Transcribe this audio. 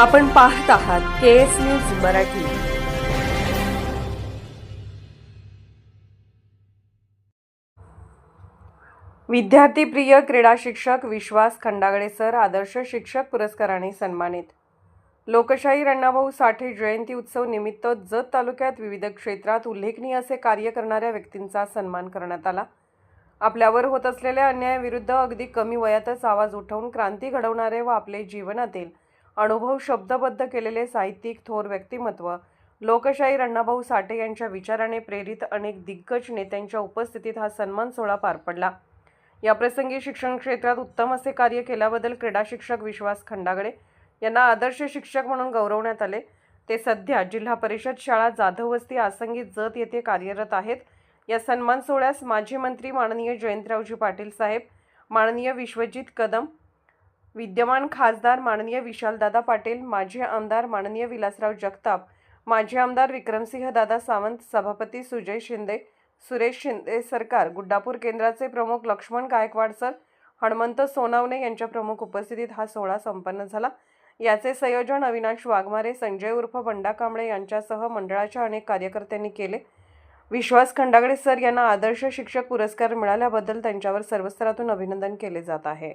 आपण पाहत आहात के एस न्यूज मराठी. विद्यार्थीप्रिय क्रीडा शिक्षक विश्वास खंडागळे सर आदर्श शिक्षक पुरस्काराने सन्मानित. लोकशाही अण्णाभाऊ साठे जयंती उत्सव निमित्त जत तालुक्यात विविध क्षेत्रात उल्लेखनीय असे कार्य करणाऱ्या व्यक्तींचा सन्मान करण्यात आला. आपल्यावर होत असलेल्या अन्यायाविरुद्ध अगदी कमी वयातच आवाज उठवून क्रांती घडवणारे व आपले जीवनातील अनुभव शब्दबद्ध केलेले साहित्यिक थोर व्यक्तिमत्व लोकशाही अण्णाभाऊ साठे यांच्या विचाराने प्रेरित अनेक दिग्गज नेत्यांच्या उपस्थितीत हा सन्मान सोहळा पार पडला. याप्रसंगी शिक्षण क्षेत्रात उत्तम असे कार्य केल्याबद्दल क्रीडा शिक्षक विश्वास खंडागळे यांना आदर्श शिक्षक म्हणून गौरवण्यात आले. ते सध्या जिल्हा परिषद शाळा जाधव वस्ती आसंगी जत येथे कार्यरत आहेत. या सन्मान सोहळ्यास माजी मंत्री माननीय जयंतरावजी पाटील साहेब माननीय विश्वजित कदम विद्यमान खासदार माननीय विशालदादा पाटील माजी आमदार माननीय विलासराव जगताप माजी आमदार विक्रमसिंह दादा सावंत सभापती सुजय शिंदे सुरेश शिंदे सरकार गुड्डापूर केंद्राचे प्रमुख लक्ष्मण गायकवाड सर हनुमंत सोनावणे यांच्या प्रमुख उपस्थितीत हा सोहळा संपन्न झाला. याचे संयोजन अविनाश वाघमारे संजय उर्फ बंडा कांबळे यांच्यासह मंडळाच्या अनेक कार्यकर्त्यांनी केले. विश्वास खंडागडे सर यांना आदर्श शिक्षक पुरस्कार मिळाल्याबद्दल त्यांच्यावर सर्व स्तरातून अभिनंदन केले जात आहे.